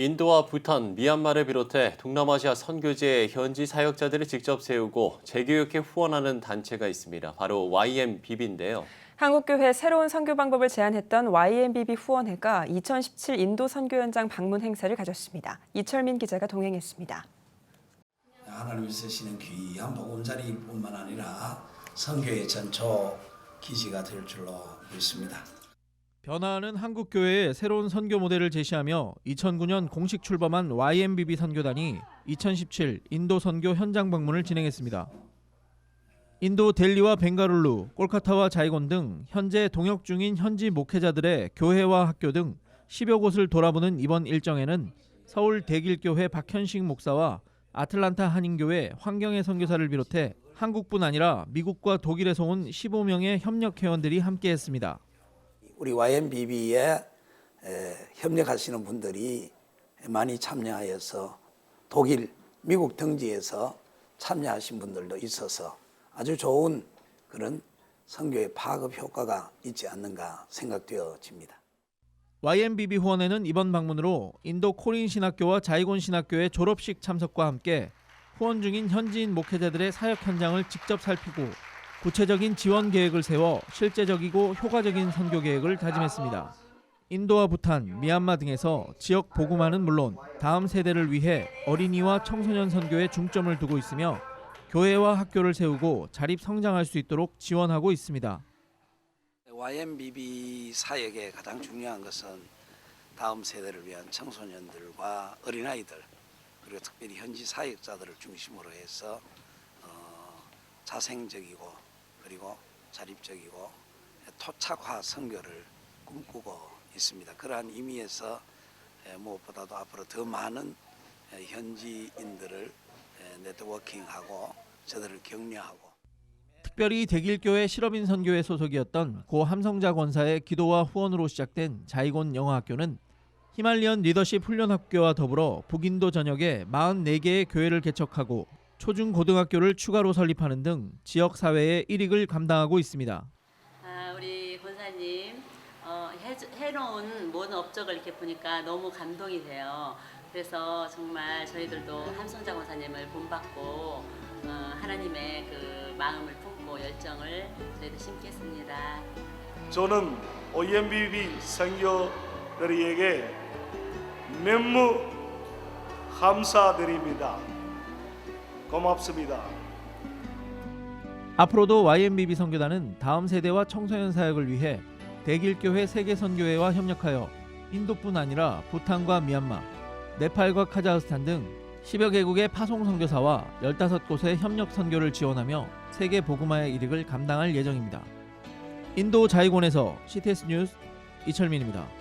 인도와 부탄, 미얀마를 비롯해 동남아시아 선교지에 현지 사역자들을 직접 세우고 재교육에 후원하는 단체가 있습니다. 바로 YMBB인데요. 한국교회 새로운 선교 방법을 제안했던 YMBB 후원회가 2017 인도 선교 현장 방문 행사를 가졌습니다. 이철민 기자가 동행했습니다. 하나님이 쓰시는 귀한 보금자리뿐만 아니라 성교의 전초 기지가 될 줄로 믿습니다. 변화하는 한국 교회의 새로운 선교 모델을 제시하며 2009년 공식 출범한 YMBB 선교단이 2017 인도 선교 현장 방문을 진행했습니다. 인도 델리와 벵가룰루, 콜카타와 자이곤 등 현재 동역 중인 현지 목회자들의 교회와 학교 등 10여 곳을 돌아보는 이번 일정에는 서울 대길교회 박현식 목사와 아틀란타 한인교회 황경애 선교사를 비롯해 한국뿐 아니라 미국과 독일에서 온 15명의 협력 회원들이 함께했습니다. 우리 YMBB에 협력하시는 분들이 많이 참여하여서 독일, 미국 등지에서 참여하신 분들도 있어서 아주 좋은 그런 선교의 파급 효과가 있지 않는가 생각되어집니다. YMBB 후원회는 이번 방문으로 인도 코린 신학교와 자이곤 신학교의 졸업식 참석과 함께 후원 중인 현지인 목회자들의 사역 현장을 직접 살피고 구체적인 지원 계획을 세워 실제적이고 효과적인 선교 계획을 다짐했습니다. 인도와 부탄, 미얀마 등에서 지역 복음화는 물론 다음 세대를 위해 어린이와 청소년 선교에 중점을 두고 있으며 교회와 학교를 세우고 자립 성장할 수 있도록 지원하고 있습니다. YMBB 사역의 가장 중요한 것은 다음 세대를 위한 청소년들과 어린아이들 그리고 특별히 현지 사역자들을 중심으로 해서 어, 자생적이고 그리고 자립적이고 토착화 선교를 꿈꾸고 있습니다. 그러한 의미에서 에, 무엇보다도 앞으로 더 많은 에, 현지인들을 에, 네트워킹하고 저들을 격려하고 특별히 대길교회 실업인 선교회 소속이었던 고 함성자 권사의 기도와 후원으로 시작된 자이곤 영어학교는 히말리언 리더십 훈련학교와 더불어 북인도 전역에 44개의 교회를 개척하고 초중 고등학교를 추가로 설립하는 등 지역 사회의 일익을 감당하고 있습니다. 아, 우리 권사님 어, 해, 해놓은 모든 업적을 이렇게 보니까 너무 감동이 돼요. 그래서 정말 저희들도 함성자 권사님을 본받고 어, 하나님의 그 마음을 품고 열정을 저희도 심겠습니다. 저는 OMBB 선교들에게 너무 감사드립니다. 고맙습니다. 앞으로도 YMBB 선교단은 다음 세대와 청소년 사역을 위해 대길교회 세계선교회와 협력하여 인도뿐 아니라 부탄과 미얀마, 네팔과 카자흐스탄 등 10여 개국의 파송 선교사와 15곳의 협력 선교를 지원하며 세계 복음화의 일익을 감당할 예정입니다. 인도 자이곤에서 CTS 뉴스 이철민입니다.